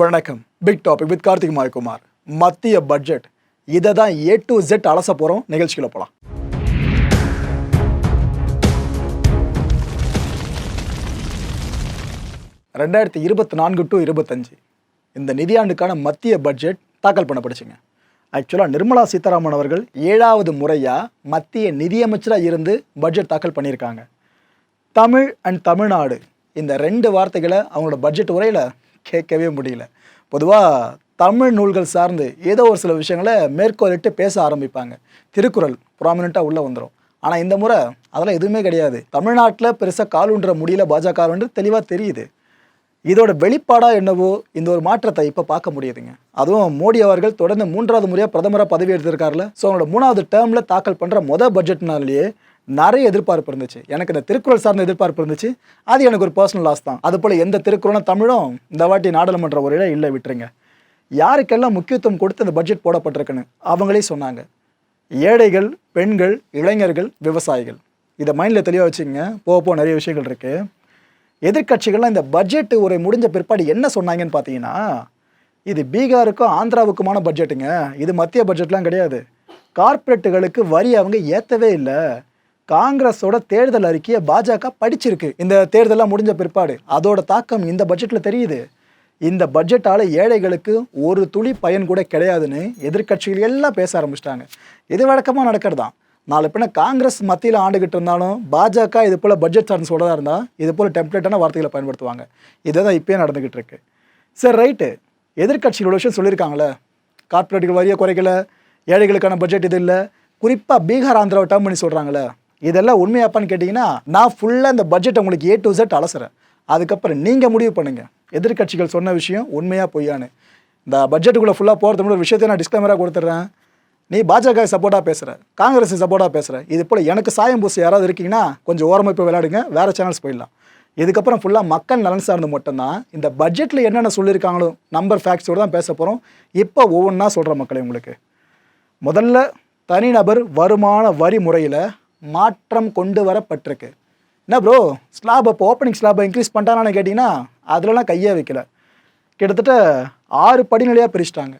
வணக்கம். Big topic with Karthik Mayakumar மத்திய budget இதை தான் ஏ டு ஜெட் அலச போகிறோம் நிகழ்ச்சிக்குள்ள போகலாம் ரெண்டாயிரத்தி இருபத்தி நான்கு டு இருபத்தஞ்சு இந்த நிதியாண்டுக்கான மத்திய பட்ஜெட் தாக்கல் பண்ணப்படுச்சுங்க. ஆக்சுவலாக நிர்மலா சீதாராமன் அவர்கள் ஏழாவது முறையாக மத்திய நிதியமைச்சராக இருந்து பட்ஜெட் தாக்கல் பண்ணியிருக்காங்க. தமிழ் அண்ட் தமிழ்நாடு. இந்த ரெண்டு வார்த்தைகளை அவங்களோட பட்ஜெட் உரையில் கேட்கவே முடியல. பொதுவாக தமிழ் நூல்கள் சார்ந்து ஏதோ ஒரு சில விஷயங்களை மேற்கோளிட்டு பேச ஆரம்பிப்பாங்க. திருக்குறள் ப்ராமினெண்ட்டாக உள்ளே வந்துடும் ஆனால் இந்த முறை அதெல்லாம் எதுவுமே கிடையாது. தமிழ்நாட்டில் பெருசாக காலுன்ற முடியல பாஜகன்று தெளிவாக தெரியுது. இதோட வெளிப்பாடாக என்னவோ இந்த ஒரு மாற்றத்தை இப்போ பார்க்க முடியுதுங்க. அதுவும் மோடி அவர்கள் தொடர்ந்து மூன்றாவது முறையாக பிரதமராக பதவி எடுத்திருக்காருல. ஸோ அவங்களோட மூணாவது டேர்மில் தாக்கல் பண்ணுற மொதல் பட்ஜெட்னாலேயே நிறைய எதிர்பார்ப்பு இருந்துச்சு. எனக்கு இந்த திருக்குறள் சார்ந்த எதிர்பார்ப்பு இருந்துச்சு. அது எனக்கு ஒரு பர்சனல் லாஸ் தான். அது போல் எந்த திருக்குறளும் தமிழும் இந்த வாட்டி நாடாளுமன்ற உரையில இல்லை விட்டுருங்க. யாருக்கெல்லாம் முக்கியத்துவம் கொடுத்து இந்த பட்ஜெட் போடப்பட்டிருக்குன்னு அவங்களே சொன்னாங்க. ஏழைகள் பெண்கள் இளைஞர்கள் விவசாயிகள். இதை மைண்டில் தெளிவாக வச்சுங்க போக போக நிறைய விஷயங்கள் இருக்குது எதிர்க்கட்சிகள்லாம் இந்த பட்ஜெட் உரை முடிஞ்ச பிற்பாடு என்ன சொன்னாங்கன்னு பார்த்தீங்கன்னா இது பீகாருக்கும் ஆந்திராவுக்குமான பட்ஜெட்டுங்க இது மத்திய பட்ஜெட்லாம் கிடையாது. கார்ப்பரேட்டுகளுக்கு வரி அவங்க ஏற்றவே இல்லை. காங்கிரஸோட தேர்தல் அறிக்கையை பாஜக படிச்சிருக்கு. இந்த தேர்தலாம் முடிஞ்ச பிற்பாடு. அதோட தாக்கம் இந்த பட்ஜெட்டில் தெரியுது. இந்த பட்ஜெட்டால் ஏழைகளுக்கு ஒரு துளி பயன் கூட கிடையாதுன்னு எதிர்க்கட்சிகள் எல்லாம் பேச ஆரம்பிச்சிட்டாங்க. இது வழக்கமாக நடக்கிறதான் நாலு பின்ன காங்கிரஸ் மத்தியில் ஆண்டுகிட்டு இருந்தாலும் பாஜக இது போல் பட்ஜெட் சார்ந்து சொல்கிறதா இருந்தால் இது போல் டெம்ப்ளேட்டான வார்த்தைகளை பயன்படுத்துவாங்க. இதே தான் இப்போயே நடந்துக்கிட்டு இருக்கு. சரி ரைட்டு எதிர்க்கட்சிகளோட விஷயம் சொல்லியிருக்காங்களே. கார்ப்பரேட்டுகள் வரியை குறைக்கல. ஏழைகளுக்கான பட்ஜெட் இது இல்லை. குறிப்பாக பீகார் ஆந்திராவை டேர்ம் பண்ணி சொல்கிறாங்களே இதெல்லாம் உண்மையாப்பான்னு கேட்டிங்கன்னா நான் ஃபுல்லாக இந்த பட்ஜெட் உங்களுக்கு ஏ டு செட் அலசுறேன். அதுக்கப்புறம் நீங்கள் முடிவு பண்ணுங்கள் எதிர்க்கட்சிகள் சொன்ன விஷயம் உண்மையாக பொய்யான்னு. இந்த பட்ஜெட்டுக்குள்ளே ஃபுல்லாக போகிறது முன்னாடி ஒரு விஷயத்தை நான் டிஸ்க்ளைமராக கொடுத்துட்றேன். நீ பாஜக சப்போர்ட்டாக பேசுகிற காங்கிரஸ் சப்போர்ட்டாக பேசுகிற இது போல் எனக்கு சாயம் பூசி யாராவது இருக்கீங்கன்னா கொஞ்சம் ஓரமாக போய் விளையாடுங்க. வேறு சேனல்ஸ் போயிடலாம். இதுக்கப்புறம் ஃபுல்லாக மக்கள் நலன் சார்ந்து மட்டும்தான் இந்த பட்ஜெட்டில் என்னென்ன சொல்லியிருக்காங்களோ நம்பர் ஃபேக்ட்ஸோடு தான் பேச போகிறோம் இப்போ ஒவ்வொன்றா சொல்கிற மக்களே உங்களுக்கு. முதல்ல தனிநபர் வருமான வரி முறையில் மாற்றம் கொண்டு வரப்பட்டிருக்கு என்ன ப்ரோ ஸ்லாப் அப்போ ஓப்பனிங் ஸ்லாபை இன்க்ரீஸ் பண்ணிட்டானான்னு கேட்டிங்கன்னா அதிலலாம் கையே வைக்கல. கிட்டத்தட்ட ஆறு படிநிலையாக பிரிச்சிட்டாங்க.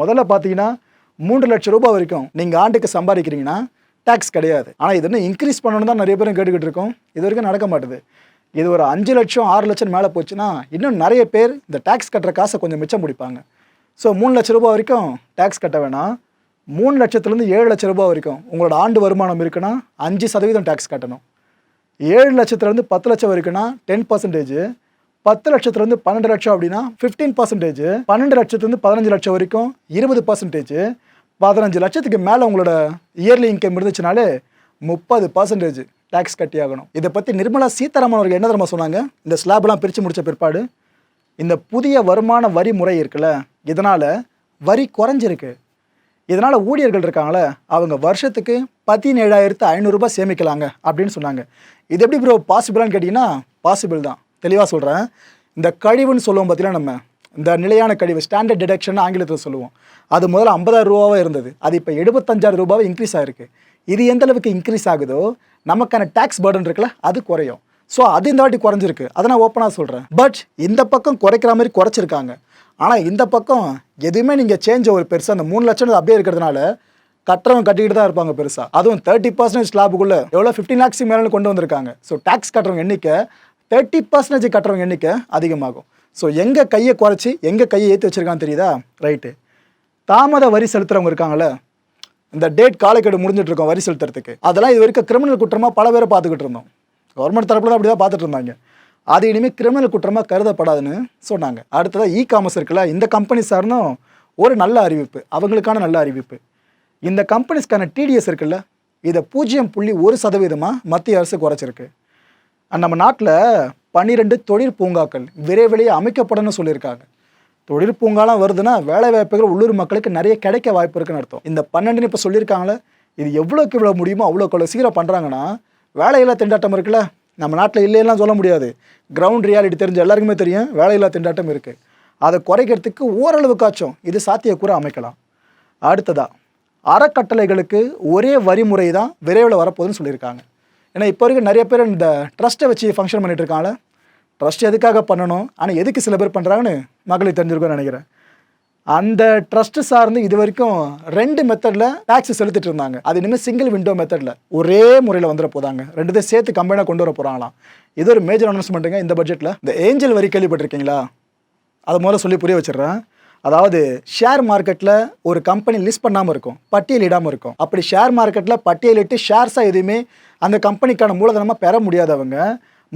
முதல்ல பார்த்தீங்கன்னா மூன்று லட்சம் ரூபாய் வரைக்கும் நீங்கள் ஆண்டுக்கு சம்பாதிக்கிறீங்கன்னா டேக்ஸ் கிடையாது. ஆனால் இது இன்னும் இன்க்ரீஸ் பண்ணணும்னு தான் நிறைய பேரும் கேட்டுக்கிட்டு இருக்கோம். இது வரைக்கும் நடக்க மாட்டுது. இது ஒரு அஞ்சு லட்சம் ஆறு லட்சம் மேலே போச்சுன்னா இன்னும் நிறைய பேர் இந்த டேக்ஸ் கட்டுற காசை கொஞ்சம் மிச்சம் பிடிப்பாங்க. ஸோ மூணு லட்ச ரூபாய் வரைக்கும் டேக்ஸ் கட்ட வேணாம். மூணு லட்சத்துலேருந்து ஏழு லட்ச ரூபா வரைக்கும் உங்களோட ஆண்டு வருமானம் இருக்குன்னா அஞ்சு சதவீதம் டேக்ஸ் கட்டணும். ஏழு லட்சத்துலேருந்து பத்து லட்சம் வரைக்கும்னா டென் பர்சன்டேஜ் பத்து லட்சத்துலேருந்து பன்னெண்டு லட்சம் அப்படின்னா ஃபிஃப்டீன் பர்சன்டேஜ் பன்னெண்டு லட்சத்துலேருந்து பதினஞ்சு லட்சம் வரைக்கும் இருபது பர்சன்டேஜ் பதினஞ்சு லட்சத்துக்கு மேலே உங்களோட இயர்லி இன்கம் இருந்துச்சுனாலே முப்பது பர்சன்டேஜ் டேக்ஸ் கட்டி ஆகணும் இதை பற்றி நிர்மலா சீதாராமன் அவர்கள் என்ன தரமா சொன்னாங்க? இந்த ஸ்லாப்லாம் பிரித்து முடித்த பிற்பாடு இந்த புதிய வருமான வரி முறை இருக்குல்ல இதனால் வரி குறைஞ்சிருக்கு. இதனால் ஊழியர்கள் இருக்காங்களே அவங்க வருஷத்துக்கு பதினேழாயிரத்து ஐநூறுரூபா சேமிக்கலாங்க அப்படின்னு சொன்னாங்க. இது எப்படி ப்ரோ பாசிபிளான்னு கேட்டிங்கன்னா பாசிபிள் தான். தெளிவாக சொல்கிறேன் இந்த கழிவுன்னு சொல்லுவோம் பார்த்தீங்கன்னா நம்ம? இந்த நிலையான கழிவு ஸ்டாண்டர்ட் டிடக்ஷன் ஆங்கிலத்தில் சொல்லுவோம். அது முதல்ல ஐம்பதாயிரம் ரூபாவாக இருந்தது. அது இப்போ எழுபத்தஞ்சாயிரம் ரூபாவை இன்க்ரீஸ் ஆகிருக்கு இது எந்த அளவுக்கு இன்க்ரீஸ் ஆகுதோ நமக்கான டேக்ஸ் பேர்டன் இருக்குல்ல அது குறையும். ஸோ அது இந்த வாட்டி குறைஞ்சிருக்கு. அதை நான் ஓப்பனாக சொல்கிறேன் பட் இந்த பக்கம் குறைக்கிற மாதிரி குறைச்சிருக்காங்க. ஆனால் இந்த பக்கம் எதுவுமே நீங்கள் சேஞ்ச் ஒரு பெருசாக அந்த மூணு லட்சம் அப்படியே இருக்கிறதுனால கட்டுறவங்க கட்டிக்கிட்டு தான் இருப்பாங்க பெருசாக அதுவும் தேர்ட்டி பர்சன்டேஜ் ஸ்லாபுக்குள்ளே எவ்வளோ? ஃபிஃப்டின் லேக்ஸ் மேலே கொண்டு வந்திருக்காங்க. ஸோ டேக்ஸ் கட்டுறவங்க எண்ணிக்கை தேர்ட்டி பர்சன்டேஜ் கட்டுறவங்க எண்ணிக்கை அதிகமாகும். ஸோ எங்கள் கையை குறைச்சி எங்கள் கையை ஏற்றி வச்சிருக்கான்னு தெரியுதா? ரைட்டு தாமத வரி செலுத்துறவங்க இருக்காங்கள இந்த டேட் காலக்கெடு முடிஞ்சிட்டு இருக்கோம் வரி செலுத்துறதுக்கு. அதெல்லாம் இது வரைக்கும் கிரிமினல் குற்றமாக பல பேரை பார்த்துக்கிட்டு இருந்தோம். கவர்மெண்ட் தரப்பில் தான் அப்படி தான் பார்த்துட்டு இருந்தாங்க. அது இனிமேல் கிரிமினல் குற்றமாக கருதப்படாதுன்னு சொன்னாங்க. அடுத்ததாக இ காமர்ஸ் இருக்குல்ல இந்த கம்பெனி சார்னும் ஒரு நல்ல அறிவிப்பு அவங்களுக்கான நல்ல அறிவிப்பு. இந்த கம்பெனிஸ்க்கான டிடிஎஸ் இருக்குல்ல இதை பூஜ்ஜியம் புள்ளி ஒரு சதவீதமாக மத்திய அரசு குறைச்சிருக்கு. நம்ம நாட்டில் பன்னிரெண்டு தொழில் பூங்காக்கள் விரைவிலேயே அமைக்கப்படணும்னு சொல்லியிருக்காங்க. தொழில் பூங்காலாம் வருதுன்னா வேலை வாய்ப்புகள் உள்ளூர் மக்களுக்கு நிறைய கிடைக்க வாய்ப்பு இருக்குன்னு அர்த்தம். இந்த பன்னெண்டுன்னு இப்போ சொல்லியிருக்காங்களே இது எவ்வளோக்கு இவ்வளோ முடியுமோ அவ்வளோக்கு அவ்வளோ சீக்கிரம் பண்ணுறாங்கன்னா வேலையில்லா திண்டாட்டம் இருக்குல்ல நம்ம நாட்டில் இல்லையெல்லாம் சொல்ல முடியாது. கிரவுண்ட் ரியாலிட்டி தெரிஞ்ச எல்லாருக்குமே தெரியும் வேலையில்லா திண்டாட்டம் இருக்குது அதை குறைக்கிறதுக்கு ஓரளவுக்காச்சும் இது சாத்தியக்கூற அமைக்கலாம். அடுத்ததா அறக்கட்டளைகளுக்கு ஒரே வரிமுறை தான் விரைவில் வரப்போகுதுன்னு சொல்லியிருக்காங்க. ஏன்னா இப்போ வரைக்கும் நிறைய பேர் இந்த ட்ரஸ்ட்டை வச்சு ஃபங்க்ஷன் பண்ணிட்டு இருக்காங்களே ட்ரஸ்ட் எதுக்காக பண்ணணும்? ஆனால் எதுக்கு சில பேர் பண்ணுறாங்கன்னு மகளிர் தெரிஞ்சிருக்கோன்னு நினைக்கிறேன். அந்த ட்ரஸ்ட் சார்ந்து இது வரைக்கும் ரெண்டு மெத்தடில் டாக்ஸ் செலுத்திட்டு இருந்தாங்க. அது இனிமேல் சிங்கிள் விண்டோ மெத்தடில் ஒரே முறையில் வந்துட போதாங்க. ரெண்டுத்தையும் சேர்த்து கம்பெனியாக கொண்டு வர போகிறாங்களாம் இது ஒரு மேஜர் அனௌன்ஸ்மெண்ட்டுங்க இந்த பட்ஜெட்டில் இந்த ஏஞ்சல் வரி கேள்விப்பட்டிருக்கீங்களா? அது முதல்ல சொல்லி புரிய வச்சிடுறேன். அதாவது ஷேர் மார்க்கெட்டில் ஒரு கம்பெனி லிஸ்ட் பண்ணாமல் இருக்கும். பட்டியலிடாமல் இருக்கும். அப்படி ஷேர் மார்க்கெட்டில் பட்டியலிட்டு ஷேர்ஸாக எதுவுமே அந்த கம்பெனிக்கான மூலதனமாக பெற முடியாதவங்க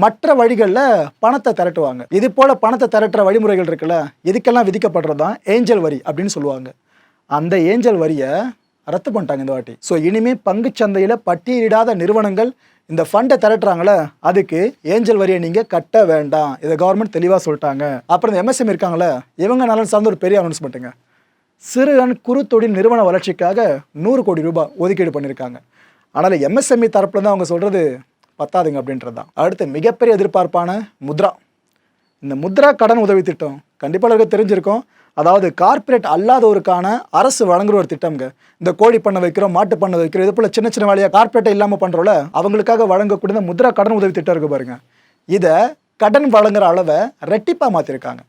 மற்ற வழிகளில் பணத்தை திரட்டுவாங்க. இது போல் பணத்தை திரட்டுற வழிமுறைகள் இருக்குல்ல இதுக்கெல்லாம் விதிக்கப்படுறது தான் ஏஞ்சல் வரி அப்படின்னு சொல்லுவாங்க. அந்த ஏஞ்சல் வரியை ரத்து பண்ணிட்டாங்க இந்த வாட்டி. ஸோ இனிமேல் பங்குச்சந்தையில் பட்டியலிடாத நிறுவனங்கள் இந்த ஃபண்டை திரட்டுறாங்களே அதுக்கு ஏஞ்சல் வரியை நீங்கள் கட்ட வேண்டாம். இதை கவர்மெண்ட் தெளிவாக சொல்லிட்டாங்க. அப்புறம் இந்த எம்எஸ்எம் இருக்காங்களே இவங்க நலன் சார்ந்த ஒரு பெரிய அனௌன்ஸ்மெண்ட்டுங்க சிறு அண்ட் குறு தொழில் நிறுவன வளர்ச்சிக்காக நூறு கோடி ரூபாய் ஒதுக்கீடு பண்ணியிருக்காங்க ஆனால் எம்எஸ்எம்இ தரப்புல தான் அவங்க சொல்கிறது பத்தாதுங்க அப்படின்றது தான். அடுத்து மிகப்பெரிய எதிர்பார்ப்பான முத்ரா. இந்த முத்ரா கடன் உதவி திட்டம் கண்டிப்பாக எல்லாருக்கும் தெரிஞ்சிருக்கும். அதாவது கார்ப்பரேட் அல்லாதவருக்கான அரசு வழங்குற ஒரு திட்டம்ங்க. இந்த கோழி பண்ண வைக்கிறோம் மாட்டு பண்ண வைக்கிறோம் இது போல் சின்ன சின்ன வேலையாக கார்ப்பரேட்டை இல்லாமல் பண்ணுறோம்ல அவங்களுக்காக வழங்கக்கூடிய இந்த முத்ரா கடன் உதவி திட்டம் இருக்கு பாருங்கள் இதை கடன் வழங்குற அளவை ரெட்டிப்பாக மாற்றிருக்காங்க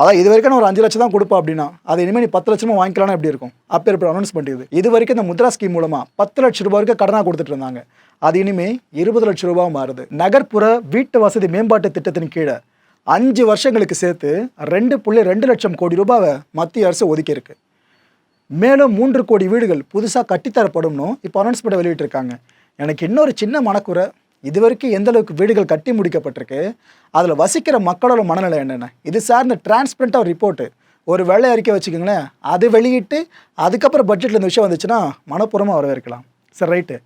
அதான் இது வரைக்கும் நான் ஒரு அஞ்சு லட்சம் தான் கொடுப்பா அப்படின்னா அது இனிமேல் நீ பத்து லட்சமும் வாங்கிக்கலாம் எப்படி இருக்கும்? அப்போ எப்படி அனௌன்ஸ் பண்ணிடுது. இது வரைக்கும் இந்த முத்ரா ஸ்கீம் மூலமாக பத்து லட்சம் ரூபாய் வரைக்கும் கடனாக கொடுத்துட்டு இருந்தாங்க. அது இனிமேல் இருபது லட்சம் ரூபாய் மாறுது. நகர்ப்புற வீட்டு வசதி மேம்பாட்டு திட்டத்தின் கீழே அஞ்சு வருஷங்களுக்கு சேர்த்து ரெண்டு புள்ளி ரெண்டு லட்சம் கோடி ரூபாவை மத்திய அரசு ஒதுக்கியிருக்கு. மேலும் மூன்று கோடி வீடுகள் புதுசாக கட்டித்தரப்படும்னு இப்போ அனௌன்ஸ்மெண்ட் வெளியிட்டிருக்காங்க. எனக்கு இன்னொரு சின்ன மனக்குறை இது வரைக்கும் எந்த அளவுக்கு வீடுகள் கட்டி முடிக்கப்பட்டிருக்கு அதில் வசிக்கிற மக்களோட மனநிலை என்னென்ன? இது சார்ந்த டிரான்ஸ்பரண்ட்டாக ஒரு ரிப்போர்ட்டு ஒரு வேலை அறிக்கை வச்சுக்கோங்களேன். அது வெளியிட்டு அதுக்கப்புறம் பட்ஜெட்டில் இந்த விஷயம் வந்துச்சுன்னா மனப்பூர்வமாக வரவேற்கலாம். சரி ரைட்டு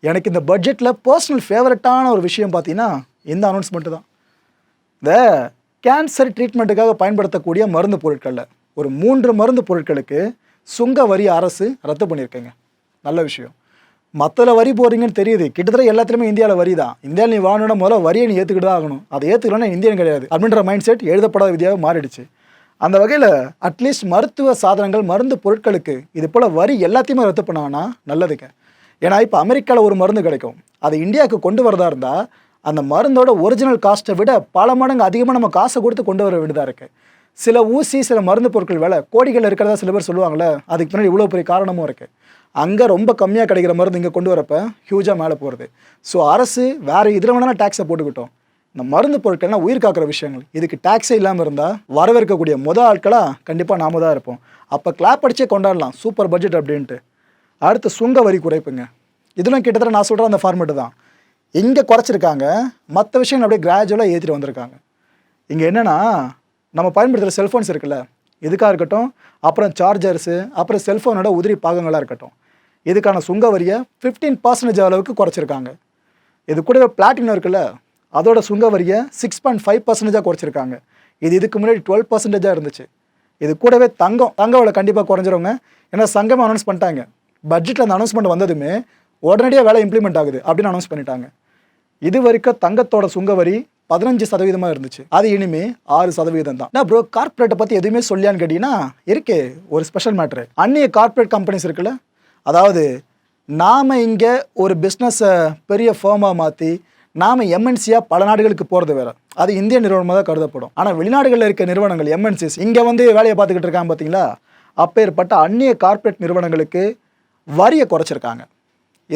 எனக்கு இந்த பட்ஜெட்டில் பர்சனல் ஃபேவரட்டான ஒரு விஷயம் பார்த்தீங்கன்னா இந்த அனௌன்ஸ்மெண்ட்டு தான். இந்த கேன்சர் ட்ரீட்மெண்ட்டுக்காக பயன்படுத்தக்கூடிய மருந்து பொருட்களில் ஒரு மூன்று மருந்து பொருட்களுக்கு சுங்க வரி அரசு ரத்து பண்ணியிருக்கேங்க. நல்ல விஷயம். மற்றல வரி போகிறீங்கன்னு தெரியுது. கிட்டத்தட்ட எல்லாத்துலேயுமே இந்தியாவில் வரி தான் இந்தியாவில் நீ வாங்கணும்னா முதல்ல வரியை நீ ஏற்றுக்கிட்டு தான் ஆகணும். அதை ஏற்றுக்கலன்னா இந்தியன் கிடையாது. அப்படின்ற மைண்ட் செட் எழுதப்படாத விதியாக மாறிடுச்சு. அந்த வகையில் அட்லீஸ்ட் மருத்துவ சாதனங்கள் மருந்து பொருட்களுக்கு இது போல் வரி எல்லாத்தையுமே ரத்து பண்ணாங்கன்னா நல்லதுங்க ஏன்னா இப்போ அமெரிக்காவில் ஒரு மருந்து கிடைக்கும். அது இந்தியாவுக்கு கொண்டு வரதா இருந்தால் அந்த மருந்தோட ஒரிஜினல் காஸ்ட்டை விட பல மடங்கு அதிகமாக நம்ம காசை கொடுத்து கொண்டு வர வேண்டியதாக இருக்குது சில ஊசி சில மருந்து பொருட்கள் விலை கோடிகள் இருக்கிறதா சில பேர் சொல்லுவாங்களே அதுக்கு பின்னாடி இவ்வளோ பெரிய காரணமும் இருக்குது அங்கே ரொம்ப கம்மியாக கிடைக்கிற மருந்து இங்கே கொண்டு வரப்ப ஹியூஜாக மேலே போகிறது ஸோ அரசு வேறு இதில் வேணாலும் டேக்ஸை போட்டுக்கிட்டோம். இந்த மருந்து பொருட்கள்னா உயிர் காக்கிற விஷயங்கள். இதுக்கு டேக்ஸே இல்லாமல் இருந்தால் வரவேற்கக்கூடிய முத ஆட்களாக கண்டிப்பாக நாம தான் இருப்போம். அப்போ கிளாப் அடிச்சே கொண்டாடலாம். சூப்பர் பட்ஜெட் அப்படின்ட்டு. அடுத்து சுங்க வரி குறைப்புங்க. இதெல்லாம் கிட்டத்தட்ட நான் சொல்கிற அந்த ஃபார்மெட்டு தான். இங்கே குறைச்சிருக்காங்க. மற்ற விஷயங்கள் அப்படியே கிராஜுவலாக ஏற்றிட்டு வந்திருக்காங்க. இங்கே என்னென்னா நம்ம பயன்படுத்துகிற செல்ஃபோன்ஸ் இருக்குல்ல. இதுக்காக இருக்கட்டும்? அப்புறம் சார்ஜர்ஸு அப்புறம் செல்ஃபோனோட உதிரி பாகங்களாக இருக்கட்டும். இதுக்கான சுங்க வரியை ஃபிஃப்டீன் பர்சன்டேஜ் அளவுக்கு குறைச்சிருக்காங்க. இது கூடவே பிளாட்டினம் இருக்குல்ல அதோட சுங்க வரியை சிக்ஸ் பாயிண்ட் ஃபைவ் பர்சன்டேஜாக குறைச்சிருக்காங்க. இது இதுக்கு முன்னாடி டுவெல் பர்சன்டேஜாக இருந்துச்சு. இது கூடவே தங்கம் தங்க விலை கண்டிப்பாக குறைஞ்சிருவங்க ஏன்னா சங்கம் அனௌன்ஸ் பண்ணிட்டாங்க. பட்ஜெட்டில் அந்த அனௌன்ஸ்மெண்ட் வந்ததுமே உடனடியாக வேலை இம்ப்ளிமெண்ட் ஆகுது அப்படின்னு அனௌன்ஸ் பண்ணிட்டாங்க. இது வரைக்கும் தங்கத்தோட சுங்க வரி பதினஞ்சு சதவீதமாக இருந்துச்சு. அது இனிமே ஆறு சதவீதம் தான். நான் ப்ரோ கார்பரேட்டை பற்றி எதுவுமே சொல்லியான்னு கேட்டிங்கன்னா இருக்கே ஒரு ஸ்பெஷல் மேட்ரு அந்நிய கார்பரேட் கம்பெனிஸ் இருக்குல்ல அதாவது நாம் இங்கே ஒரு பிஸ்னஸை பெரிய ஃபேமாக மாற்றி நாம் எம்என்சியாக பல நாடுகளுக்கு போகிறது வேறு. அது இந்திய நிறுவனமாக தான் கருதப்படும். ஆனால் வெளிநாடுகளில் இருக்க நிறுவனங்கள் எம்என்சிஸ் இங்கே வந்து வேலையை பார்த்துக்கிட்டு இருக்காங்க பார்த்தீங்களா அப்பேற்பட்ட அந்நிய கார்ப்பரேட் நிறுவனங்களுக்கு வரியை குறைச்சிருக்காங்க.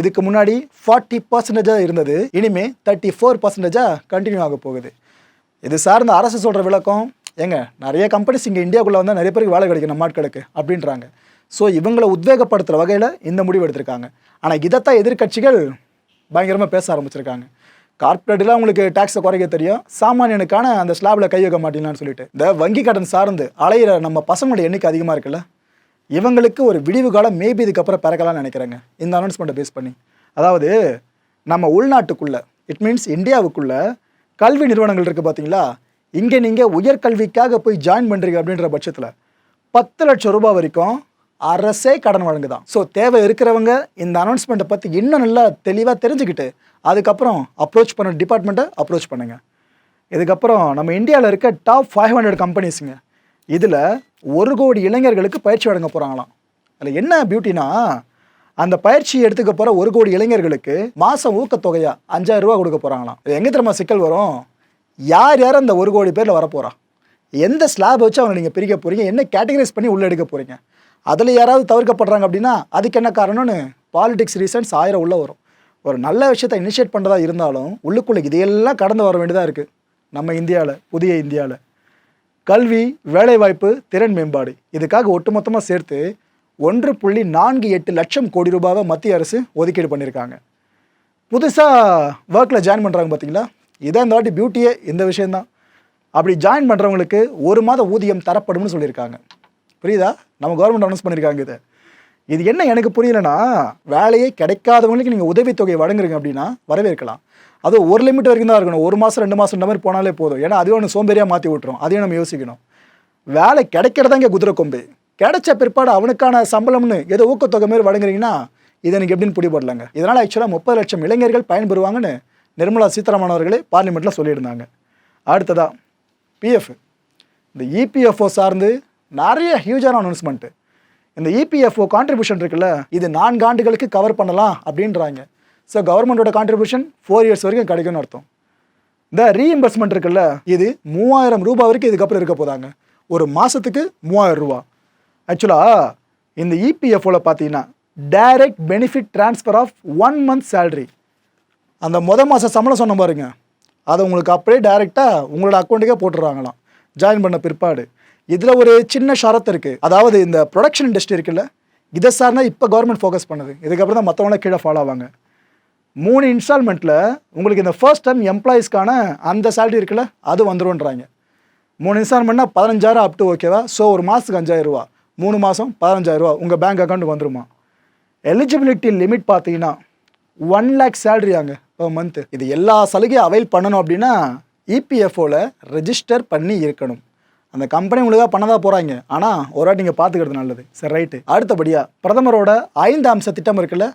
இதுக்கு முன்னாடி ஃபார்ட்டி பர்சன்டேஜாக இருந்தது. இனிமே தேர்ட்டி ஃபோர் பர்சன்டேஜாக கண்டினியூ ஆக போகுது. இது சார்ந்த அரசு சொல்கிற விளக்கம் ஏங்க நிறைய கம்பெனிஸ் இங்கே இந்தியாவுக்குள்ளே வந்தால் நிறைய பேருக்கு வேலை கிடைக்கும் நம்ம நாட்களுக்கு அப்படின்றாங்க. ஸோ இவங்களை உத்வேகப்படுத்துகிற வகையில் இந்த முடிவு எடுத்திருக்காங்க. ஆனால் இதைத்தான் எதிர்க்கட்சிகள் பயங்கரமாக பேச ஆரம்பிச்சிருக்காங்க. கார்ப்பரேட்டில் உங்களுக்கு டேக்ஸை குறைக்க தெரியும். சாமானியனுக்கான அந்த ஸ்லாபில் கை வைக்க மாட்டீங்களான்னு சொல்லிட்டு. இந்த வங்கி கடன் சார்ந்து அலையிற நம்ம பசங்களோட எண்ணிக்கை அதிகமாக இருக்குல்ல? இவங்களுக்கு ஒரு விடிவு காலம் மேபி இதுக்கப்புறம் பிறக்கலாம்னு நினைக்கிறேங்க. இந்த அனௌன்ஸ்மெண்ட்டை பேஸ் பண்ணி. அதாவது நம்ம உள்நாட்டுக்குள்ளே இட் மீன்ஸ் இந்தியாவுக்குள்ள கல்வி நிறுவனங்கள் இருக்குது பார்த்தீங்களா இங்கே நீங்கள் உயர்கல்விக்காக போய் ஜாயின் பண்ணுறீங்க அப்படின்ற பட்சத்தில் பத்து லட்சம் ரூபாய் வரைக்கும் அரசே கடன் வழங்குதான். ஸோ தேவை இருக்கிறவங்க இந்த அனௌன்ஸ்மெண்ட்டை பற்றி இன்னும் நல்லா தெளிவாக தெரிஞ்சுக்கிட்டு அதுக்கப்புறம் அப்ரோச் பண்ண டிபார்ட்மெண்ட்டை அப்ரோச் பண்ணுங்கள் இதுக்கப்புறம் நம்ம இந்தியாவில் இருக்க டாப் ஃபைவ் ஹண்ட்ரட் கம்பெனிஸுங்க இதில் ஒரு கோடி இளைஞர்களுக்கு பயிற்சி வழங்க போகிறாங்களாம் அதில் என்ன பியூட்டினா அந்த பயிற்சி எடுத்துக்க போகிற ஒரு கோடி இளைஞர்களுக்கு மாதம் ஊக்கத்தொகையாக அஞ்சாயிரம் ரூபா கொடுக்க போகிறாங்களாம் இது எங்கே திரும்ப சிக்கல் வரும்? யார் யார் அந்த ஒரு கோடி பேரில் வரப்போகிறா எந்த ஸ்லாப் வச்சு அவனை நீங்கள் பிரிக்க போகிறீங்க என்ன கேட்டகரைஸ் பண்ணி உள்ளே எடுக்க போகிறீங்க அதில் யாராவது தவிர்க்கப்படுறாங்க அப்படின்னா அதுக்கு என்ன காரணம்னு பாலிடிக்ஸ் ரீசன்ஸ் ஆயிரம் உள்ளே வரும். ஒரு நல்ல விஷயத்தை இனிஷியேட் பண்ணுறதா இருந்தாலும் உள்ளுக்குள்ளே இதையெல்லாம் கடந்து வர வேண்டியதாக இருக்குது நம்ம இந்தியாவில் புதிய இந்தியாவில் கல்வி வேலைவாய்ப்பு திறன் மேம்பாடு. இதுக்காக ஒட்டுமொத்தமாக சேர்த்து ஒன்று புள்ளி நான்கு எட்டு லட்சம் கோடி ரூபாவை மத்திய அரசு ஒதுக்கீடு பண்ணியிருக்காங்க. புதுசாக ஒர்க்கில் ஜாயின் பண்ணுறாங்க பார்த்தீங்களா இதான் இந்த வாட்டி பியூட்டியே இந்த விஷயந்தான் அப்படி ஜாயின் பண்ணுறவங்களுக்கு ஒரு மாத ஊதியம் தரப்படும்னு சொல்லியிருக்காங்க. புரியுதா? நம்ம கவர்மெண்ட் அனௌன்ஸ் பண்ணியிருக்காங்க இதை. இது என்ன எனக்கு புரியலன்னா வேலையே கிடைக்காதவங்களுக்கு நீங்கள் உதவித்தொகை வழங்குறீங்க அப்படின்னா வரவேற்கலாம். அது ஒரு லிமிட் வரைக்கும் தான் இருக்கணும். ஒரு மாதம் ரெண்டு மாதம் இந்த மாதிரி போனாலே போதும். ஏன்னா அதுவும் ஒன்று சோம்பேறியாக மாற்றி விட்டுரும். அதையும் நம்ம யோசிக்கணும். வேலை கிடைக்கிறதா இங்கே குதிரை கொம்பு. கிடைச்ச பிற்பாடு அவனுக்கான சம்பளம்னு ஏதோ ஊக்கத்தொகை மாதிரி வழங்குறீங்கன்னா இது எனக்கு எப்படின்னு பிடிபடலங்க. இதனால் ஆக்சுவலாக முப்பது லட்சம் இளைஞர்கள் பயன்பெறுவாங்கன்னு நிர்மலா சீதாராமன் அவர்களே பார்லிமெண்ட்டில் சொல்லியிருந்தாங்க. அடுத்ததா பிஎஃப் இந்த இபிஎஃப்ஓ சார்ந்து நிறைய ஹியூஜான அனௌன்ஸ்மெண்ட்டு இந்த இபிஎஃப்ஓ கான்ட்ரிபியூஷன் இருக்குல்ல இது நான்கு ஆண்டுகளுக்கு கவர் பண்ணலாம் அப்படின்றாங்க. ஸோ கவர்மெண்ட்டோட கான்ட்ரிபியூஷன் ஃபோர் இயர்ஸ் வரைக்கும் கிடைக்கும்னு அர்த்தம். இந்த ரீஇம்பர்ஸ்மெண்ட் இருக்குல்ல இது மூவாயிரம் ரூபாய் வரைக்கும் இதுக்கப்புறம் இருக்க போதாங்க. ஒரு மாதத்துக்கு மூவாயிரம் ரூபா. ஆக்சுவலாக இந்த இபிஎஃப்ஓவில் பார்த்தீங்கன்னா direct benefit transfer of one month salary அந்த முத மாத சம்பளம் சொன்ன பாருங்க. அதை உங்களுக்கு அப்படியே டைரெக்டாக உங்களோட அக்கௌண்ட்டுக்கே போட்டுடுறாங்களாம் ஜாயின் பண்ண பிற்பாடு. இதில் ஒரு சின்ன ஷரத்து இருக்குது அதாவது இந்த ப்ரொடக்ஷன் இண்டஸ்ட்ரி இருக்குல்ல இதை சார்ந்தா இப்போ கவர்மெண்ட் ஃபோக்கஸ் பண்ணுது. இதுக்கப்புறம் தான் மற்றவங்களாம் கீழே ஃபாலோ ஆவாங்க. மூணு இன்ஸ்டால்மெண்ட்டில் உங்களுக்கு இந்த ஃபர்ஸ்ட் டைம் எம்ப்ளாயீஸ்க்கான அந்த சேலரி இருக்குல்ல அது வந்துடும்ன்றாங்க மூணு இன்ஸ்டால்மெண்ட்னா பதினஞ்சாயிரம் அப் டு ஓகேவா ஸோ ஒரு மாதத்துக்கு அஞ்சாயிரம் ரூபா. மூணு மாதம் பதினஞ்சாயிரரூவா உங்கள் பேங்க் அக்கௌண்ட் வந்துருமா? எலிஜிபிலிட்டி லிமிட் பார்த்தீங்கன்னா ஒன் லேக் சேலரி ஆங்க பர் மந்த்து இது எல்லா சலுகையும் அவைல் பண்ணணும் அப்படின்னா இபிஎஃப்ஓவில் ரெஜிஸ்டர் பண்ணி இருக்கணும். அந்த கம்பெனி உங்களுக்காக பண்ணதா போகிறாங்க ஆனால் ஒரு வாட்டி நீங்கள் பார்த்துக்கிறது நல்லது. சரி ரைட்டு அடுத்தபடியாக பிரதமரோட ஐந்து அம்ச திட்டம் இருக்குல்ல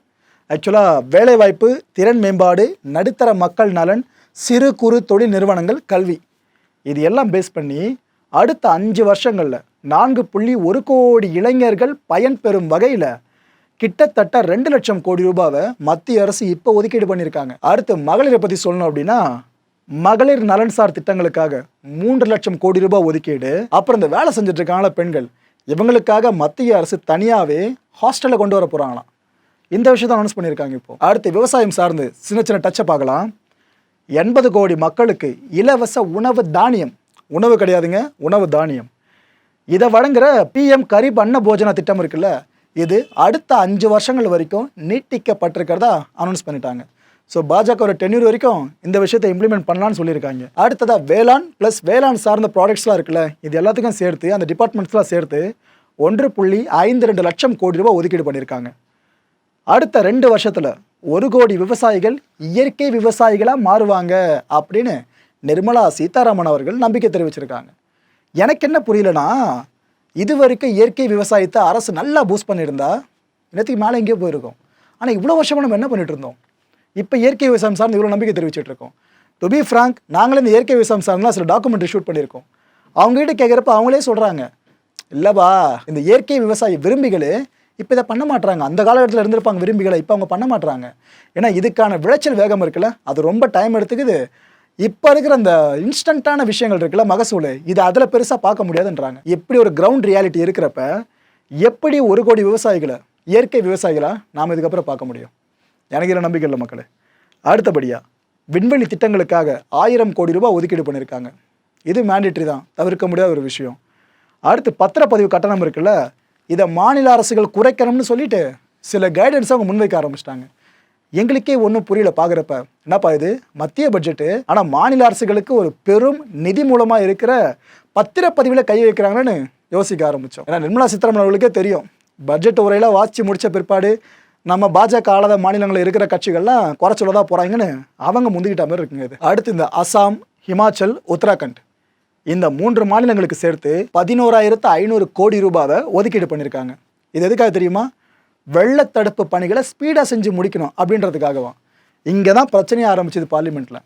ஆக்சுவலாக வேலைவாய்ப்பு திறன் மேம்பாடு நடுத்தர மக்கள் நலன் சிறு குறு தொழில் நிறுவனங்கள் கல்வி. இது எல்லாம் பேஸ் பண்ணி அடுத்த அஞ்சு வருஷங்களில் நான்கு புள்ளி ஒரு கோடி இளைஞர்கள் பயன்பெறும் வகையில் கிட்டத்தட்ட ரெண்டு லட்சம் கோடி ரூபாவை மத்திய அரசு இப்போ ஒதுக்கீடு பண்ணியிருக்காங்க. அடுத்து மகளிரை பற்றி சொல்லணும் அப்படின்னா மகளிர் நலன்சார் திட்டங்களுக்காக மூன்று லட்சம் கோடி ரூபாய் ஒதுக்கீடு அப்புறம் இந்த வேலை செஞ்சுட்டு இருக்காங்களா பெண்கள் இவங்களுக்காக மத்திய அரசு தனியாகவே ஹாஸ்டலில் கொண்டு வர போகிறாங்களாம் இந்த விஷயத்தை அனௌன்ஸ் பண்ணியிருக்காங்க இப்போ. அடுத்து விவசாயம் சார்ந்து சின்ன சின்ன டச்சை பார்க்கலாம். எண்பது கோடி மக்களுக்கு இலவச உணவு தானியம். உணவு கிடையாதுங்க உணவு தானியம். இதை வழங்குகிற பிஎம் கரீப் அன்ன போஜனா திட்டம் இருக்குல்ல இது அடுத்த அஞ்சு வருஷங்கள் வரைக்கும் நீட்டிக்கப்பட்டிருக்கிறதா அனௌன்ஸ் பண்ணிட்டாங்க. ஸோ பாஜக ஒரு டென்யூர் வரைக்கும் இந்த விஷயத்தை இம்ப்ளிமெண்ட் பண்ணலாம்னு சொல்லியிருக்காங்க. அடுத்ததாக வேளாண் ப்ளஸ் வேளாண் சார்ந்த ப்ராடக்ட்ஸ்லாம் இருக்குல்ல இது எல்லாத்துக்கும் சேர்த்து அந்த டிபார்ட்மெண்ட்ஸ்லாம் சேர்த்து ஒன்று புள்ளி ஐந்து ரெண்டு லட்சம் கோடி ரூபாய் ஒதுக்கீடு பண்ணியிருக்காங்க. அடுத்த ரெண்டு வருஷத்தில் ஒரு கோடி விவசாயிகள் இயற்கை விவசாயிகளாக மாறுவாங்க அப்படின்னு நிர்மலா சீதாராமன் அவர்கள் நம்பிக்கை தெரிவிச்சிருக்காங்க. எனக்கு என்ன புரியலனா இது வரைக்கும் இயற்கை விவசாயத்தை அரசு நல்லா பூஸ்ட் பண்ணியிருந்தா இன்னத்துக்கு மேலே எங்கேயோ போயிருக்கோம். ஆனால் இவ்வளோ வருஷமாக நம்ம என்ன பண்ணிட்டு இருந்தோம்? இப்போ இயற்கை விவசாயம் சார்ந்து இவ்வளோ நம்பிக்கை தெரிவிச்சிட்டு இருக்கோம். டு பி ஃப்ராங்க் நாங்களே இந்த இயற்கை விவசாயம் சார்ந்தெலாம் சில டாக்குமெண்ட் ஷூட் பண்ணியிருக்கோம். அவங்ககிட்ட கேட்குறப்ப அவங்களே சொல்கிறாங்க இல்லைப்பா இந்த இயற்கை விவசாய விரும்பிகளே இப்போ இதை பண்ண மாட்டுறாங்க அந்த காலகட்டத்தில் இருந்திருப்பாங்க விரும்பிகளை இப்போ அவங்க பண்ண மாட்டுறாங்க ஏன்னா இதுக்கான விளைச்சல் வேகம் இருக்குல்ல? அது ரொம்ப டைம் எடுத்துக்குது. இப்போ இருக்கிற அந்த இன்ஸ்டண்ட்டான விஷயங்கள் இருக்குல்ல மகசூல் இது அதில் பெருசாக பார்க்க முடியாதுன்றாங்க. எப்படி ஒரு கிரவுண்ட் ரியாலிட்டி இருக்கிறப்ப எப்படி ஒரு கோடி விவசாயிகளை இயற்கை விவசாயிகளை நாம் இதுக்கப்புறம் பார்க்க முடியும்? எனக்கு இதில் நம்பிக்கை இல்லை மக்களே. அடுத்தபடியாக விண்வெளி திட்டங்களுக்காக ஆயிரம் கோடி ரூபாய் ஒதுக்கீடு பண்ணியிருக்காங்க இது மேண்டேட்ரி தான். தவிர்க்க முடியாத ஒரு விஷயம். அடுத்து பத்திரப்பதிவு கட்டணம் இருக்குல்ல இதை மாநில அரசுகள் குறைக்கணும்னு சொல்லிட்டு சில கைடன்ஸ் அவங்க முன்வைக்க ஆரம்பிச்சிட்டாங்க. எங்களுக்கே ஒன்றும் புரியல பார்க்குறப்ப என்னப்பா இது? மத்திய பட்ஜெட்டு ஆனால் மாநில அரசுகளுக்கு ஒரு பெரும் நிதி மூலமாக இருக்கிற பத்திரப்பதிவில் கை வைக்கிறாங்கன்னு யோசிக்க ஆரம்பித்தோம் ஏன்னா நிர்மலா சீதாராமன் அவர்களுக்கே தெரியும். பட்ஜெட் உரையில் வாட்சி முடித்த பிற்பாடு நம்ம பாஜக ஆளாத மாநிலங்களில் இருக்கிற கட்சிகள்லாம் குறைச்சலதா போகிறாங்கன்னு அவங்க முந்திக்கிட்ட மாதிரி இருக்குங்க இது. அடுத்து இந்த அசாம் ஹிமாச்சல் உத்தராகண்ட். இந்த மூன்று மாநிலங்களுக்கு சேர்த்து பதினோராயிரத்து ஐநூறு கோடி ரூபாவை ஒதுக்கீடு பண்ணியிருக்காங்க. இது எதுக்காக தெரியுமா? வெள்ளத்தடுப்பு பணிகளை ஸ்பீடாக செஞ்சு முடிக்கணும் அப்படின்றதுக்காகவும் இங்கே தான் பிரச்சனையை ஆரம்பிச்சது பார்லிமெண்ட்டில்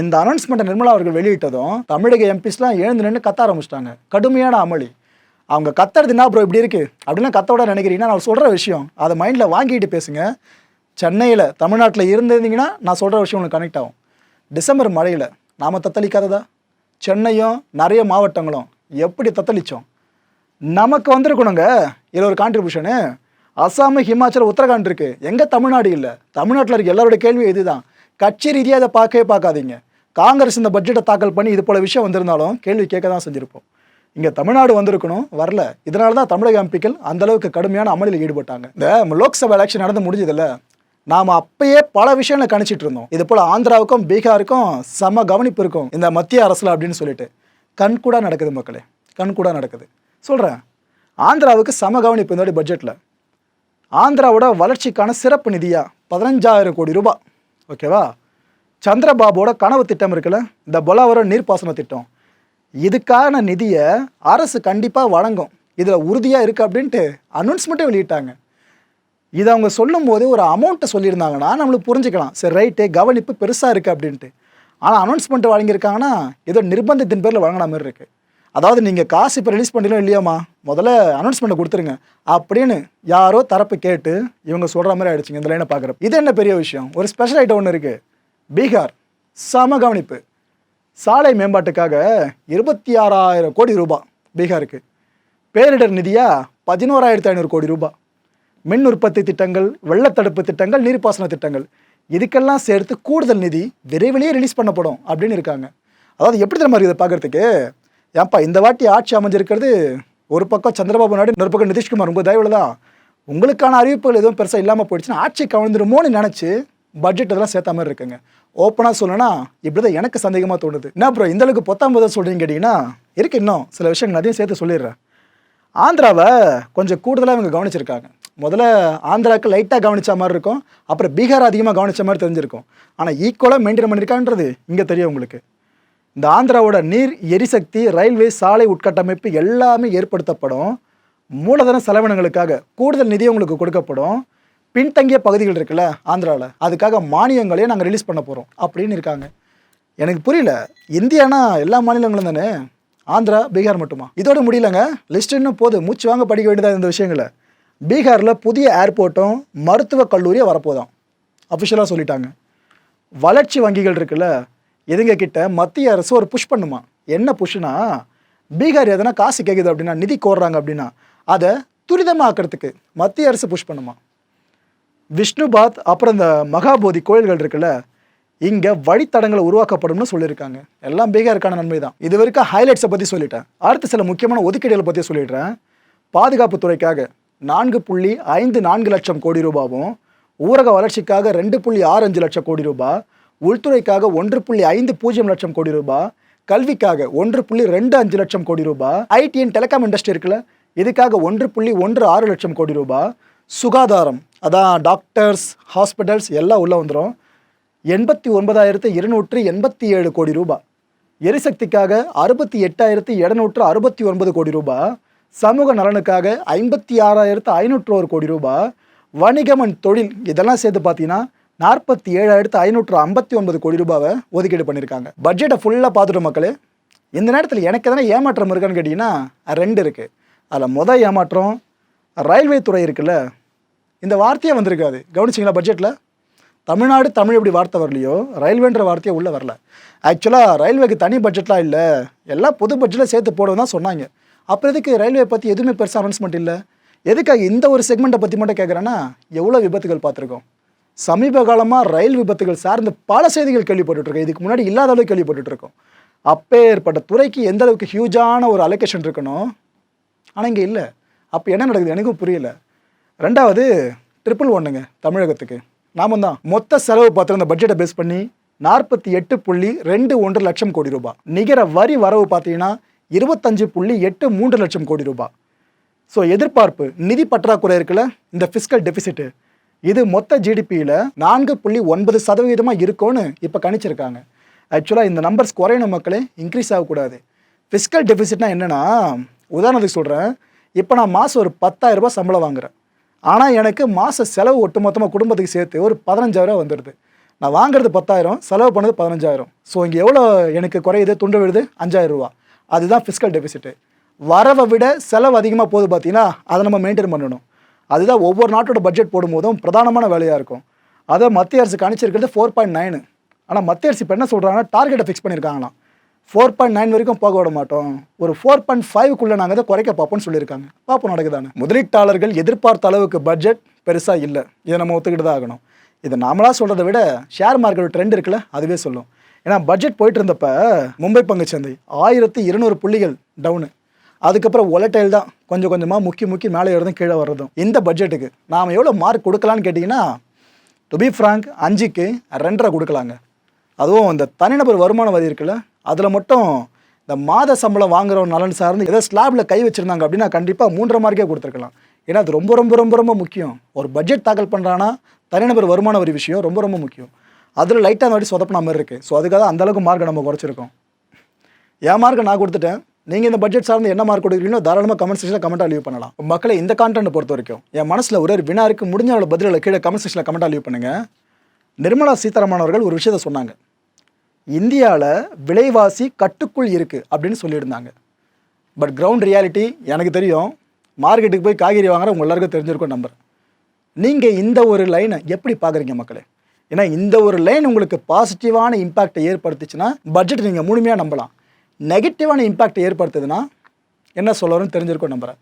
இந்த அனௌன்ஸ்மெண்ட்டை நிர்மலா அவர்கள் வெளியிட்டதும் தமிழக எம்பிஸ்லாம் எழுந்து நின்று கத்த ஆரம்பிச்சிட்டாங்க. கடுமையான அமளி. அவங்க கத்துறது என்ன ப்ரோ இப்படி இருக்குது அப்படிலாம் கத்தோட நினைக்கிறீங்கன்னா நான் சொல்கிற விஷயம். அதை மைண்டில் வாங்கிட்டு பேசுங்க. சென்னையில் தமிழ்நாட்டில் இருந்திருந்தீங்கன்னா நான் சொல்கிற விஷயம் உங்களுக்கு கனெக்ட் ஆகும். டிசம்பர் மழையில் நாம் தத்தளிக்காததா? சென்னையும் நிறைய மாவட்டங்களும் எப்படி தத்தளிச்சோம்? நமக்கு வந்திருக்கணுங்க. இதில் ஒரு கான்ட்ரிபியூஷனு அசாம் ஹிமாச்சல் உத்தரகாண்ட் இருக்குது எங்கே தமிழ்நாடு இல்லை. தமிழ்நாட்டில் இருக்க எல்லாரோட கேள்வி இதுதான். கட்சி ரீதியாக இதை பார்க்கவே பார்க்காதீங்க. காங்கிரஸ் இந்த பட்ஜெட்டை தாக்கல் பண்ணி இது போல் விஷயம் வந்திருந்தாலும் கேள்வி கேட்க தான் செஞ்சுருப்போம். இங்கே தமிழ்நாடு வந்திருக்கணும் வரல. இதனால தான் தமிழக எம்பிக்கள் அந்தளவுக்கு கடுமையான அமளியில் ஈடுபட்டாங்க. இந்த லோக்சபா எலெக்ஷன் நடந்து முடிஞ்சதில்ல நாம் அப்பயே பல விஷயங்களை கணிச்சிட்டு இருந்தோம். இது போல் ஆந்திராவுக்கும் பீகாருக்கும் சம கவனிப்பு இருக்கும். இந்த மத்திய அரசில் அப்படின்னு சொல்லிட்டு. கண்கூடா நடக்குது மக்களே. கண்கூடா நடக்குது. சொல்கிறேன் ஆந்திராவுக்கு சம கவனிப்பு இந்த பட்ஜெட்டில் ஆந்திராவோட வளர்ச்சிக்கான சிறப்பு நிதியா? பதினஞ்சாயிரம் கோடி ரூபாய் ஓகேவா? சந்திரபாபுவோட கனவு திட்டம் இருக்குல்ல? இந்த பொலாவரம் நீர்ப்பாசன திட்டம். இதுக்கான நிதியை அரசு கண்டிப்பாக வழங்கும். இதில் உறுதியாக இருக்குது அப்படின்ட்டு அனௌன்ஸ்மெண்ட்டே வெளியிட்டாங்க. இதை அவங்க சொல்லும்போது ஒரு அமௌண்ட்டை சொல்லியிருந்தாங்கன்னா நம்மளுக்கு புரிஞ்சுக்கலாம். சரி ரைட்டு கவனிப்பு பெருசாக இருக்குது அப்படின்ட்டு. ஆனால் அனௌன்ஸ்மெண்ட் வழங்கியிருக்காங்கன்னா ஏதோ நிர்பந்தத்தின் பேரில் வழங்கின மாதிரி இருக்குது அதாவது நீங்கள் காசு இப்போ ரிலீஸ் பண்ணிடலாம் இல்லையாம்மா முதல்ல அனௌன்ஸ்மெண்ட்டை கொடுத்துருங்க. அப்படின்னு யாரோ தரப்பு கேட்டு இவங்க சொல்கிற மாதிரி ஆகிடுச்சிங்க இந்த லைனை பார்க்குறப்ப இது என்ன பெரிய விஷயம்? ஒரு ஸ்பெஷல் ஐட்டம் ஒன்று இருக்குது பீகார். சம கவனிப்பு. சாலை மேம்பாட்டுக்காக இருபத்தி ஆறாயிரம் கோடி ரூபாய் பீகாருக்கு. பேரிடர் நிதியாக பதினோராயிரத்தி ஐநூறு கோடி ரூபாய். மின் உற்பத்தி திட்டங்கள் வெள்ளத்தடுப்பு திட்டங்கள் நீர்ப்பாசன திட்டங்கள். இதுக்கெல்லாம் சேர்த்து கூடுதல் நிதி விரைவிலேயே ரிலீஸ் பண்ணப்படும் அப்படின்னு இருக்காங்க. அதாவது எப்படி தெரியுமா இதை பார்க்கறதுக்கு? ஏன்பா இந்த வாட்டி ஆட்சி அமைஞ்சிருக்கிறது ஒரு பக்கம் சந்திரபாபு நாயுடு இன்னொரு பக்கம் நிதிஷ்குமார். உங்கள் தயவில் தான். உங்களுக்கான அறிவிப்புகள் எதுவும் பெருசாக இல்லாமல் போயிடுச்சுன்னா ஆட்சி கவிழ்ந்துருமோன்னு நினச்சி பட்ஜெட் இதெல்லாம் சேர்த்த மாதிரி இருக்குங்க. ஓப்பனாக சொல்லணும்னா இப்படி தான் எனக்கு சந்தேகமாக தோணுது. என்ன அப்புறம் இந்த அளவுக்கு பொத்தாம் பதில் சொல்கிறீங்க கேட்டிங்கன்னா இருக்கு இன்னும். சில விஷயங்கள் அதையும் சேர்த்து சொல்லிடுறேன். ஆந்திராவை கொஞ்சம் கூடுதலாக இவங்க கவனிச்சிருக்காங்க. முதல்ல ஆந்திராவுக்கு லைட்டாக கவனித்த மாதிரி இருக்கும். அப்புறம் பீகார் அதிகமாக கவனித்த மாதிரி தெரிஞ்சிருக்கும். ஆனால் ஈக்குவலாக மெயின்டைன் பண்ணியிருக்கான்றது இங்கே தெரியும் உங்களுக்கு. இந்த ஆந்திராவோட நீர் எரிசக்தி ரயில்வே சாலை உட்கட்டமைப்பு எல்லாமே ஏற்படுத்தப்படும். மூலதன செலவினங்களுக்காக கூடுதல் நிதி உங்களுக்கு கொடுக்கப்படும். பின்தங்கிய பகுதிகள் இருக்குல்ல ஆந்திராவில் அதுக்காக மானியங்களையே நாங்கள் ரிலீஸ் பண்ண போகிறோம் அப்படின்னு இருக்காங்க. எனக்கு புரியல இந்தியானா எல்லா மாநிலங்களும் தானே? ஆந்திரா பீகார் மட்டுமா? இதோட முடியலங்க. லிஸ்ட் இன்னும் போது மூச்சு வாங்க படிக்க வேண்டியதாக இந்த விஷயங்களை. பீகாரில் புதிய ஏர்போர்ட்டும் மருத்துவக் கல்லூரியும் வரப்போதான் அஃபிஷியலாக சொல்லிட்டாங்க. வளர்ச்சி வங்கிகள் இருக்குல்ல இதுங்க கிட்ட மத்திய அரசு ஒரு புஷ் பண்ணுமா? என்ன புஷ்னா பீகார் எதனா காசு கேட்குது அப்படின்னா நிதி கோர்றாங்க அப்படின்னா அதை துரிதமாக்கிறதுக்கு மத்திய அரசு புஷ் பண்ணுமா? விஷ்ணுபாத் அப்புறம் இந்த மகாபோதி கோயில்கள் இருக்குல்ல இங்கே வழித்தடங்களை உருவாக்கப்படும்னு சொல்லியிருக்காங்க. எல்லாம் பீகாருக்கான நன்மை தான் இது வரைக்கும் ஹைலைட்ஸை பற்றி சொல்லிட்டேன். அடுத்து சில முக்கியமான ஒதுக்கீடுகளை பற்றி சொல்லிடுறேன். பாதுகாப்புத்துறைக்காக நான்கு புள்ளி ஐந்து நான்கு லட்சம் கோடி ரூபாவும் ஊரக வளர்ச்சிக்காக ரெண்டு புள்ளி ஆறு அஞ்சு லட்சம் கோடி ரூபாய் உள்துறைக்காக ஒன்று புள்ளி ஐந்து பூஜ்ஜியம் லட்சம் கோடி ரூபாய் கல்விக்காக ஒன்று புள்ளி ரெண்டு அஞ்சு லட்சம் கோடி ரூபாய் ஐடி அண்ட் டெலிகாம் இண்டஸ்ட்ரி இருக்குல்ல இதுக்காக ஒன்று புள்ளி ஒன்று ஆறு லட்சம் கோடி ரூபாய் சுகாதாரம் அதான் டாக்டர்ஸ் ஹாஸ்பிட்டல்ஸ் எல்லாம் உள்ளே வந்துடும் எண்பத்தி ஒன்பதாயிரத்து இருநூற்று எண்பத்தி ஏழு கோடி ரூபாய் எரிசக்திக்காக அறுபத்தி எட்டாயிரத்து எழுநூற்று அறுபத்தி ஒன்பது கோடி ரூபாய் சமூக நலனுக்காக ஐம்பத்தி ஆறாயிரத்து ஐநூற்று ஒரு கோடி ரூபாய் வணிகம் அண்ட் தொழில் இதெல்லாம் சேர்த்து பார்த்தீங்கன்னா நாற்பத்தி ஏழாயிரத்து ஐநூற்று ஐம்பத்தி ஒன்பது கோடி ரூபாவை ஒதுக்கீடு பண்ணியிருக்காங்க. பட்ஜெட்டை ஃபுல்லாக பார்த்துட்டு மக்களே. இந்த நேரத்தில் எனக்கு எதனா ஏமாற்றம் இருக்கான்னு கேட்டிங்கன்னா ரெண்டு இருக்குது அதில் மொதல் ஏமாற்றம் ரயில்வே துறை இருக்குல்ல. இந்த வார்த்தையே வந்திருக்காது. கவனிச்சிங்களா பட்ஜெட்டில் தமிழ்நாடு தமிழ் எப்படி வார்த்தை வரலையோ ரயில்வேன்ற வார்த்தையே உள்ளே வரல. ஆக்சுவலாக ரயில்வேக்கு தனி பட்ஜெட்லாம் இல்லை. எல்லாம் பொது பட்ஜெட்டில் சேர்த்து போடுவோம் தான் சொன்னாங்க. அப்புறம் எதுக்கு ரயில்வே பற்றி எதுவுமே பெருசாக அனௌன்ஸ்மெண்ட் இல்லை? எதுக்காக இந்த ஒரு செக்மெண்ட்டை பற்றி மட்டும் கேட்குறேன்னா எவ்வளோ விபத்துகள் பார்த்துருக்கோம்? சமீப காலமாக ரயில் விபத்துகள் சார்ந்து பல செய்திகள் கேள்விப்பட்டுருக்கோம் இதுக்கு முன்னாடி இல்லாத அளவுக்கு கேள்விப்பட்டுருக்கோம் அப்பேற்பட்ட துறைக்கு எந்த அளவுக்கு ஹியூஜான ஒரு அலோகேஷன் இருக்கணும் ஆனால் இங்கே இல்லை. அப்போ என்ன நடக்குது? எனக்கும் புரியல. ரெண்டாவது ட்ரிபிள் ஒன்றுங்க தமிழகத்துக்கு. நாம தான் மொத்த செலவு பார்த்துருந்த பட்ஜெட்டை பேஸ் பண்ணி நாற்பத்தி எட்டு புள்ளி ரெண்டு ஒன்று லட்சம் கோடி ரூபாய். நிகர வரி வரவு பார்த்தீங்கன்னா இருபத்தஞ்சு புள்ளி எட்டு மூன்று லட்சம் கோடி ரூபாய் ஸோ எதிர்பார்ப்பு நிதி பற்றாக்குறை இருக்குல்ல இந்த ஃபிஸ்கல் டெபிசிட்டு இது மொத்த ஜிடிபியில் நான்கு புள்ளி ஒன்பது சதவீதமாக இருக்கும்னு இப்போ கணிச்சிருக்காங்க. ஆக்சுவலாக இந்த நம்பர்ஸ் குறையணும் மக்களே இன்க்ரீஸ் ஆகக்கூடாது. ஃபிஸ்கல் டெபிசிட்னா என்னென்னா உதாரணத்துக்கு சொல்கிறேன் இப்போ நான் மாதம் ஒரு பத்தாயிரரூபா சம்பளம் வாங்குகிறேன் ஆனால் எனக்கு மாத செலவு ஒட்டுமொத்தமாக குடும்பத்துக்கு சேர்த்து ஒரு பதினஞ்சாயிரம் வந்துடுது. நான் வாங்குறது பத்தாயிரம் செலவு பண்ணது பதினஞ்சாயிரம். ஸோ இங்கே எவ்வளோ எனக்கு குறையுது துண்டு விழுது? அஞ்சாயிரம் ரூபா அதுதான் ஃபிஸ்கல் டெபிசிட்டு வரவை விட செலவு அதிகமாக போகுது பார்த்தீங்கன்னா அதை நம்ம மெயின்டைன் பண்ணணும். அதுதான் ஒவ்வொரு நாட்டோட பட்ஜெட் போடும்போதும் பிரதானமான வேலையாக இருக்கும். அதை மத்திய அரசு கணிச்சிருக்கிறது ஃபோர் பாயிண்ட் நைனு ஆனால் மத்திய அரசு இப்போ என்ன சொல்கிறாங்கன்னா டார்கெட்டை ஃபிக்ஸ் பண்ணியிருக்காங்களாம். ஃபோர் பாயிண்ட் நைன் வரைக்கும் போக விட மாட்டோம். ஒரு ஃபோர் பாயிண்ட் ஃபைவ்க்குள்ளே நாங்கள் அதை குறைக்க பார்ப்போம்னு சொல்லியிருக்காங்க. பார்ப்போம் நடக்குதானே முதலீட்டாளர்கள் எதிர்பார்த்த அளவுக்கு பட்ஜெட் பெருசாக இல்லை. இதை நம்ம ஒத்துக்கிட்டு தான் ஆகணும். இதை நாமளாக சொல்கிறத விட ஷேர் மார்க்கெட் ட்ரெண்ட் இருக்குல்ல அதுவே சொல்லும். ஏன்னா பட்ஜெட் போயிட்டு இருந்தப்ப மும்பை பங்குச்சந்தை ஆயிரத்தி இருநூறு புள்ளிகள் டவுனு அதுக்கப்புறம் ஒலட்டைல் தான். கொஞ்சம் கொஞ்சமாக முக்கி முக்கி மேலே ஏறதும் கீழே வர்றதும். இந்த பட்ஜெட்டுக்கு நாம் எவ்வளோ மார்க் கொடுக்கலான்னு கேட்டிங்கன்னா டு பி ஃப்ராங்க் அஞ்சுக்கு ரெண்டரை கொடுக்கலாங்க. அதுவும் இந்த தனிநபர் வருமான வரி இருக்குல்ல அதில் மட்டும் இந்த மாத சம்பளம் வாங்குகிற நலன் சார்ந்து ஏதோ ஸ்லாபில் கை வச்சுருந்தாங்க அப்படின்னா கண்டிப்பாக மூன்றரை மார்க்கே கொடுத்துருக்கலாம். ஏன்னா அது ரொம்ப ரொம்ப ரொம்ப ரொம்ப முக்கியம். ஒரு பட்ஜெட் தாக்கல் பண்ணுறான்னா தனிநபர் வருமான வரி விஷயம் ரொம்ப ரொம்ப முக்கியம். அதில் லைட்டாக அந்த வாட்டி சொதப்பின மாதிரி இருக்குது ஸோ அதுக்காக அந்த அளவுக்கு மார்க்கை நம்ம குறைச்சிருக்கோம். என் மார்க்கை நான் கொடுத்துட்டேன். நீங்கள் இந்த பட்ஜெட் சார்ந்து என்ன மார்க் கொடுக்குறீங்களோ தாராளமாக கமெண்ட் செக்ஷனில் கமெண்ட்டாக லீவ் பண்ணலாம். மக்களை இந்த கான்டென்ட் பொறுத்த வரைக்கும் என் மனசில் ஒரே ஒரு வினா இருக்குது முடிஞ்ச அளவு பதிலில் கீழே கமெண்ட் செக்ஷனில் கமெண்ட்டாக லீவ் பண்ணுங்கள் நிர்மலா சீதாராமன் அவர்கள் ஒரு விஷயத்த சொன்னாங்க. இந்தியாவில் விலைவாசி கட்டுக்குள் இருக்குது அப்படின்னு சொல்லியிருந்தாங்க. பட் கிரவுண்ட் ரியாலிட்டி எனக்கு தெரியும். மார்க்கெட்டுக்கு போய் காய்கறி வாங்குற உங்கள் எல்லாருக்கும் தெரிஞ்சிருக்கும் நம்பர். நீங்கள் இந்த ஒரு லைனை எப்படி பார்க்குறீங்க மக்களே? ஏன்னா இந்த ஒரு லைன் உங்களுக்கு பாசிட்டிவான இம்பாக்டை ஏற்படுத்துச்சுன்னா பட்ஜெட் நீங்கள் முழுமையாக நம்பலாம். நெகட்டிவான இம்பாக்டை ஏற்படுத்துதுன்னா என்ன சொல்லணும்னு தெரிஞ்சிருக்கோம் நம்புகிறேன்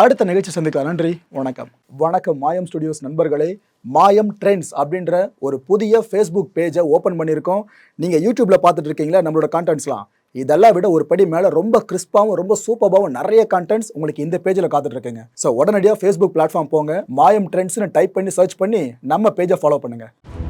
அடுத்த நிகழ்ச்சி சந்திக்கலாம். நன்றி வணக்கம். வணக்கம் மாயம் ஸ்டுடியோஸ் நண்பர்களே. மாயம் ட்ரெண்ட்ஸ் அப்படின்ற ஒரு புதிய ஃபேஸ்புக் பேஜை ஓப்பன் பண்ணியிருக்கோம். நீங்கள் யூடியூப்பில் பார்த்துட்டு இருக்கீங்களா நம்மளோட கான்டென்ட்ஸ்லாம் இதெல்லாம் விட ஒரு படி மேலே ரொம்ப கிறிஸ்பாகவும் ரொம்ப சூப்பராகவும் நிறைய கண்டென்ட்ஸ் உங்களுக்கு இந்த பேஜில் காத்துட்ருக்குங்க. ஸோ உடனடியாக ஃபேஸ்புக் பிளாட்ஃபார்ம் போங்க. மாயம் ட்ரெண்ட்ஸ்னு டைப் பண்ணி சர்ச் பண்ணி நம்ம பேஜை ஃபாலோ பண்ணுங்கள்